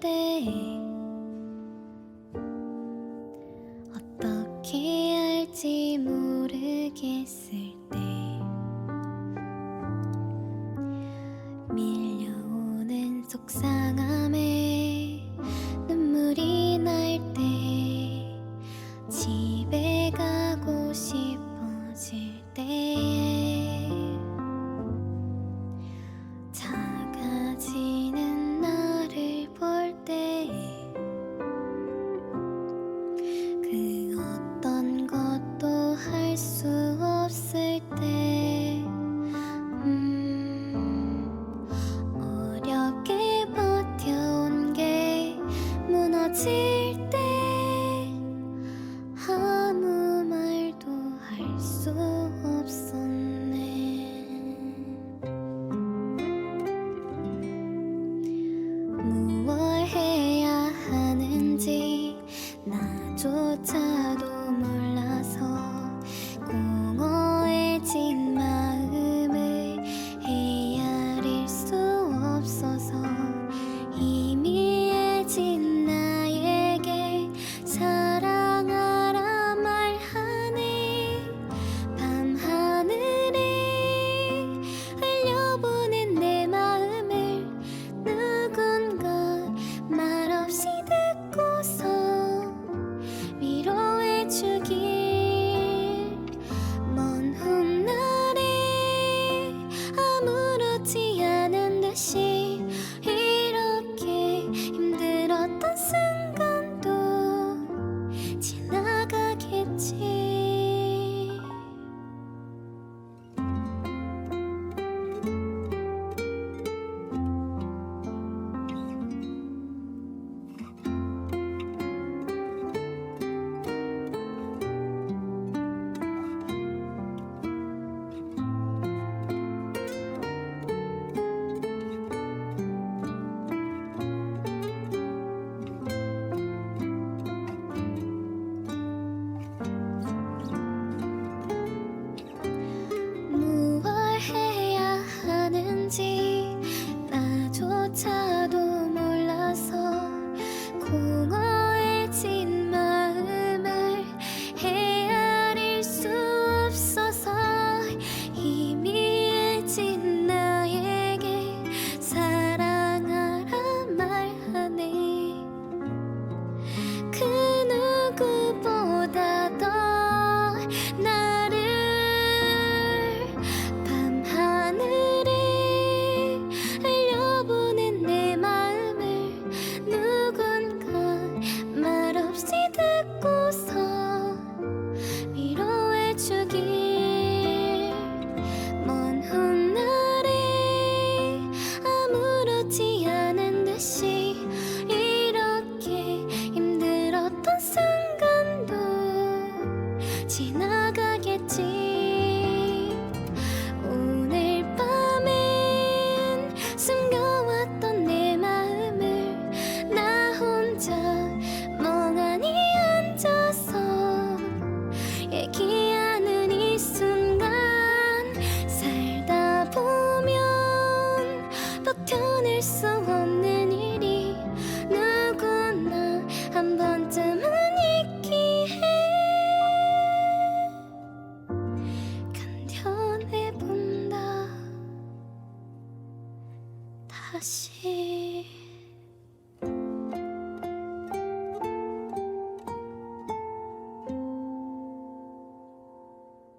때 어떻게 할지 모르겠을 때 밀려오는 속상함 수 없을 때 음, 어렵게 버텨온 게 무너질 때 아무 말도 할 수 없어. 지나가겠지. 心。